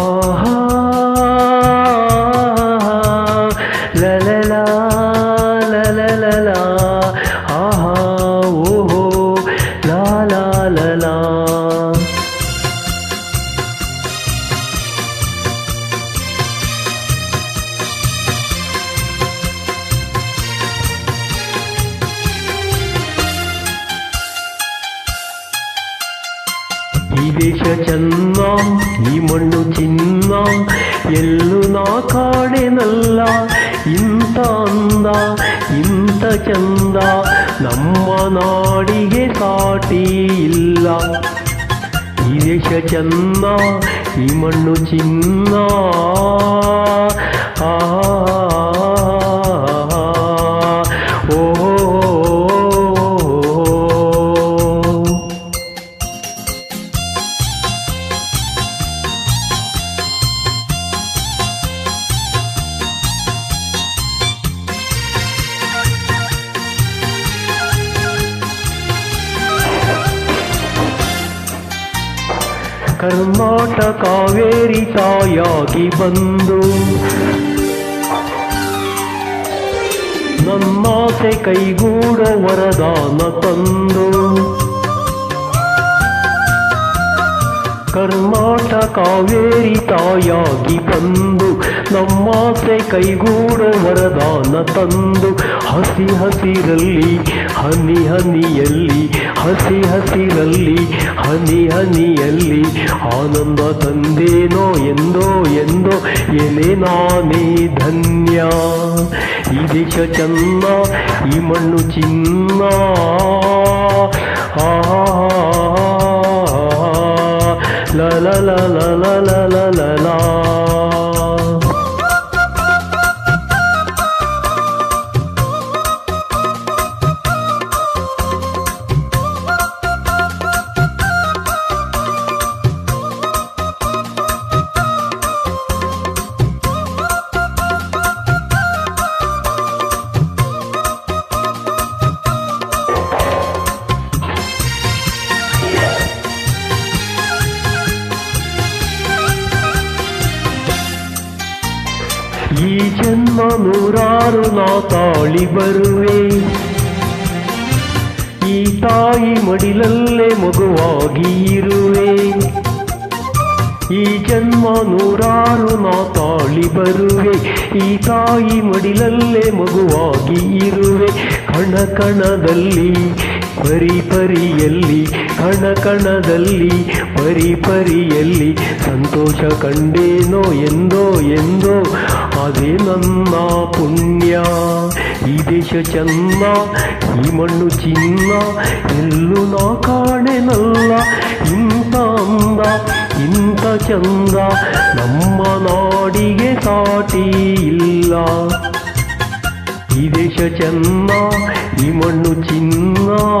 ఆహా la la la la la la ಈ ದೇಶ చన్నా ಈ ಮಣ್ಣು చిన్న ಎಲ್ಲೂ ನಾ కాడెనల్ల ಇಂಥ ಅಂದ, ಇಂಥ ಚಂದ, ನಮ್ಮ ನಾಡಿಗೆ ಸಾಟಿ ಇಲ್ಲ. ಈ ದೇಶ ಚಂದ, ಈ ಮಣ್ಣು ಚಿನ್ನ. ಕರ್ನಾಟಕ ಕಾವೇರಿ ತಾಯಾಗಿ ಬಂದು ನನ್ನಾಸೆ ಕೈಗೂಡೋ ವರದಾನ ತಂದು ಕರ್ನಾಟಕ ಕಾವೇರಿ ತಾಯಾಗಿ ಬಂದು ನಮ್ಮಾಸೆ ಕೈಗೂಡೋ ವರದಾನ ತಂದು ಹಸಿ ಹಸಿರಲ್ಲಿ ಹನಿ ಹನಿಯಲ್ಲಿ ಹಸಿ ಹಸಿರಲ್ಲಿ ಹನಿ ಹನಿಯಲ್ಲಿ ಆನಂದ ತಂದೇನೋ ಎಂದೋ ಎಂದೋ ಎಲೆ ನಾನೇ ಧನ್ಯ ಈ ದೇಶ ಚನ್ನ ಈ ಮಣ್ಣು ಚಿನ್ನ ಆ la la la la la la la la ಈ ಜನ್ಮ ನೂರಾರು ನಾ ತಾಳಿ ಬರುವೆ. ಈ ತಾಯಿ ಮಡಿಲಲ್ಲೇ ಮಗುವಾಗಿ ಇರುವೆ. ಈ ಜನ್ಮ ನೂರಾರು ನಾ ತಾಳಿ ಬರುವೆ. ಈ ತಾಯಿ ಮಡಿಲಲ್ಲೇ ಮಗುವಾಗಿ ಇರುವೆ. ಕಣ ಕಣದಲ್ಲಿ, ಪರಿ ಪರಿಯಲ್ಲಿ, ಕಣ ಕಣದಲ್ಲಿ, ಪರಿ ಪರಿಯಲ್ಲಿ, ಸಂತೋಷ ಕಂಡೇನೋ ಎಂದೋ ಎಂದೋ ಅದೇ ನನ್ನ ಪುಣ್ಯ ಈ ದೇಶ ಚನ್ನ ಈ ಮಣ್ಣು ಚಿನ್ನ ಎಲ್ಲೂ ನಾ ಕಾಣೆನಲ್ಲ ಇಂಥ ಅಂದ ಇಂಥ ಚಂದ ನಮ್ಮ ನಾಡಿಗೆ ಸಾಟಿ ಇಲ್ಲ ಈ ದೇಶ ಚೆನ್ನ ಈ ಮಣ್ಣು ಚಿನ್ನ ಆ